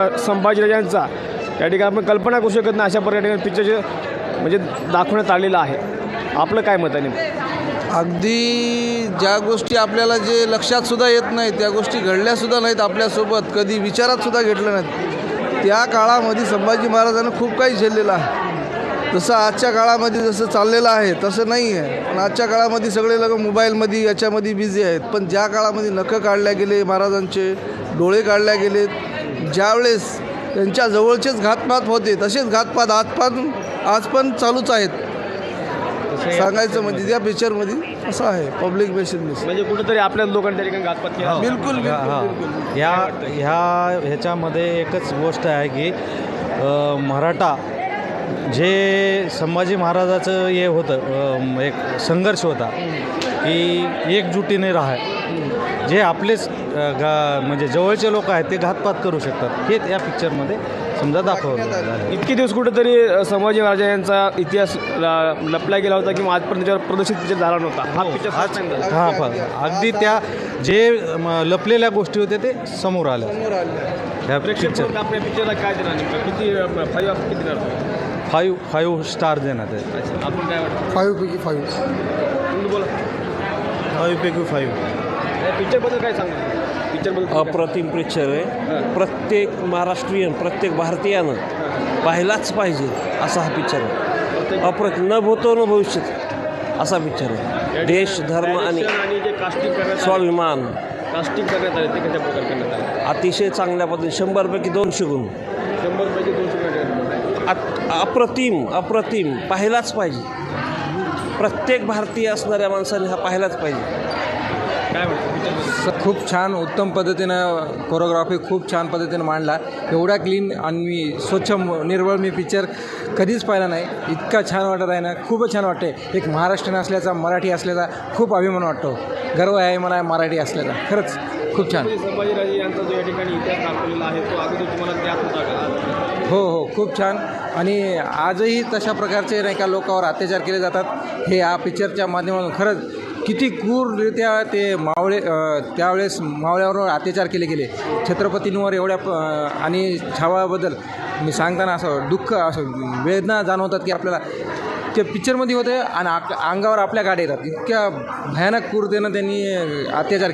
संभाजीराजांचा. या ठिकाणी आपण कल्पना करू शकत नाही अशा प्रकारे पिक्चरचे म्हणजे दाखवण्यात आलेलं आहे. आपलं काय मत आहे अगदी ज्या गोष्टी आपल्याला जे लक्षात सुद्धा येत नाही त्या गोष्टी घडल्यासुद्धा नाहीत आपल्यासोबत कधी विचारात सुद्धा घेतलं नाहीत. त्या काळामध्ये संभाजी महाराजांना खूप काही झेललेलं आहे. जसं आजच्या काळामध्ये जसं चाललेलं आहे तसं नाही आहे. पण आजच्या काळामध्ये सगळे लोक मोबाईलमध्ये याच्यामध्ये बिझी आहेत. पण ज्या काळामध्ये नखं काढल्या गेले महाराजांचे डोळे काढल्या गेलेत ज्यावेळेस त्यांच्या जवळचेच घातपात होते तसेच घातपात आज पण आज पण चालूच आहेत. सांगायचं म्हणजे त्या पिक्चरमध्ये असं आहे पब्लिक मेसेज म्हणजे कुठेतरी आपल्या लोकांनी घातपात केला. बिलकुल ह्या ह्या ह्याच्यामध्ये एकच गोष्ट आहे की मराठा जे संभाजी महाराजाचं हे होतं एक संघर्ष होता. की एकजुटीने राहा जे आपलेच गा म्हणजे जवळचे लोक आहेत ते घातपात करू शकतात. हे या पिक्चरमध्ये समजा दाखवलं इतके दिवस कुठेतरी संभाजी महाराज यांचा इतिहास लपला गेला होता किंवा आजपर्यंत त्याच्यावर प्रदर्शित पिक्चर झाला नव्हता. हा पिक्चर हाच हां पण अगदी त्या जे लपलेल्या गोष्टी होत्या ते समोर आल्या. ह्या पिक्चर आपल्या पिक्चरला काय देणार किती फाईव्ह किती देणार? फाईव्ह फाईव्ह स्टार देण्यात काय फाईव्ह पैकी फाईव्ह बोला. पैकी फाईव्ह पिक्चरबद्दल काय सांगणार? पिक्चरबद्दल अप्रतिम पिक्चर आहे. प्रत्येक महाराष्ट्रीयन प्रत्येक भारतीयानं पाहिलाच पाहिजे असा हा पिक्चर आहे. अप्रतिम न भूतो न भविष्यत असा पिक्चर आहे. देश धर्म आणि आणि जे कास्टिंग करण्यात आले- स्वाभिमान. कास्टिंग करण्यात आले ते कशा प्रकारे करण्यात आले? अतिशय चांगल्या पद्धतीने शंभरपैकी दोनशे गुण. शंभर पैकी दोनशे अप्रतिम अप्रतिम पाहिलाच पाहिजे. प्रत्येक भारतीय असणाऱ्या माणसाने हा पाहिलाच पाहिजे. काय वाटतं खूप छान उत्तम पद्धतीनं कोरिओग्राफी खूप छान पद्धतीनं मांडला. एवढा क्लीन आणि स्वच्छ म- निर्मळ मी पिक्चर कधीच पाहिला नाही. इतका छान वाटत आहे ना खूपच छान वाटते एक महाराष्ट्रीयन असल्याचा मराठी असल्याचा खूप अभिमान वाटतो. गर्व आहे मला मराठी असल्याचा. खरंच खूप छान. संभाजीराजे यांचा जो या ठिकाणी इतिहास दाखवलेला आहे तो अगोदर तुम्हाला ज्ञात होता का? हो हो खूप छान. आणि आजही तशा प्रकारचे नाही का लोकांवर अत्याचार केले जातात. हे या पिक्चरच्या माध्यमातून खरंच किती क्रूररित्या ते मावळे त्यावेळेस मावळ्यावर अत्याचार केले गेले. छत्रपतींवर एवढ्या आणि छावाबद्दल मी सांगताना असं दुःख असं वेदना जाणवतात की आपल्याला ते पिक्चरमध्ये होते आणि आप अंगावर आपल्या गाड्या येतात. इतक्या भयानक क्रूरतेनं त्यांनी अत्याचार केले.